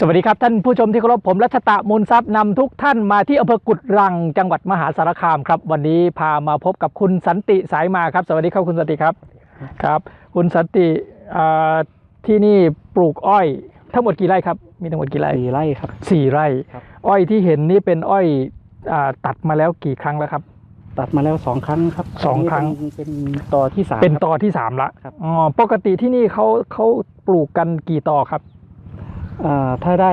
สวัสดีครับ ท่านผู้ชมที่เคารพผมรัชตะมูลทรัพย์นำทุกท่านมาที่อำเภอกุดรังจังหวัดมหาสารคามครับ วันนี้พามาพบกับคุณสันติสายมาครับ สวัสดีครับคุณสันติครับครับ คุณสันติอ่าที่นี่ปลูกอ้อย ทั้งหมดกี่ไร่ครับ มีทั้งหมดกี่ไร่สี่ไร่ครับสี่ไร่ครับอ้อยที่เห็นนี่เป็นอ้อยอาตัดมาแล้วกี่ครั้งแล้วครับ ตัดมาแล้วสองครั้งครับสองครั้งนนี้เป็นเป็นต่อที่สามเป็นครับต่อที่สามละครับอ๋อปกติที่นี่เขาเขาปลูกกันกี่ต่อครับอ่า ถ้าได้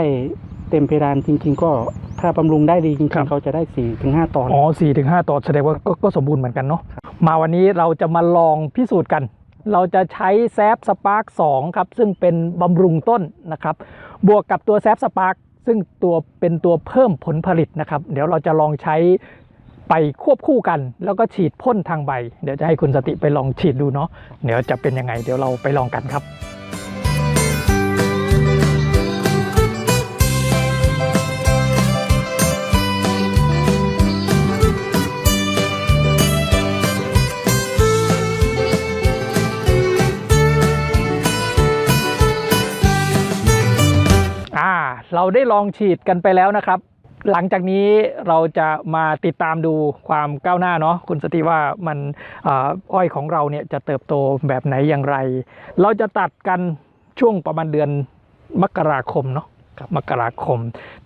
เต็มเพดานจริง ๆ ก็ถ้าบำรุงได้ดีจริครับงๆเขาจะได้สี่ถึงห้าตอน อ๋อสี่ถึงห้าต่อแสดงว่าก็ก็สมบูรณ์เหมือนกันเนาะ มาวันนี้เราจะมาลองพิสูจน์กัน เราจะใช้แซฟสปาร์ก2ครับ ซึ่งเป็นบำรุงต้นนะครับ บวกกับตัวแซฟสปาร์กซึ่งตัวเป็นตัวเพิ่มผลผลิตนะครับ เดี๋ยวเราจะลองใช้ไปควบคู่กัน แล้วก็ฉีดพ่นทางใบ เดี๋ยวจะให้คุณสติไปลองฉีดดูเนาะ เดี๋ยวจะเป็นยังไง เดี๋ยวเราไปลองกันครับ เราได้ลองฉีดกันไปแล้วนะครับ หลังจากนี้เราจะมาติดตามดูความก้าวหน้าเนาะคุณสติว่ามันอาอ้อยของเราเนี่ยจะเติบโตแบบไหนอย่างไร เราจะตัดกันช่วงประมาณเดือนมกราคมเนาะมกราคม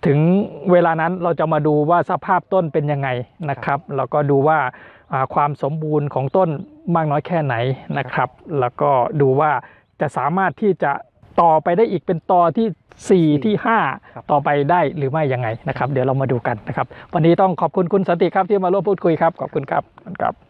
ถึงเวลานั้นเราจะมาดูว่าสภาพต้นเป็นยังไงนะครับแล้วก็ดูว่าอ่าความสมบูรณ์ของต้นมากน้อยแค่ไหนนะครับ แล้วก็ดูว่าจะสามารถที่จะ ต่อไปได้อีกเป็นต่อที่ 4 ที่ครับ5ต่อไปได้หรือไม่ยังไงนะครับ เดี๋ยวเรามาดูกันนะครับ วันนี้ต้องขอบคุณคุณสันติครับที่มาร่วมพูดคุยครับ ขอบคุณครับขอบคุณครับ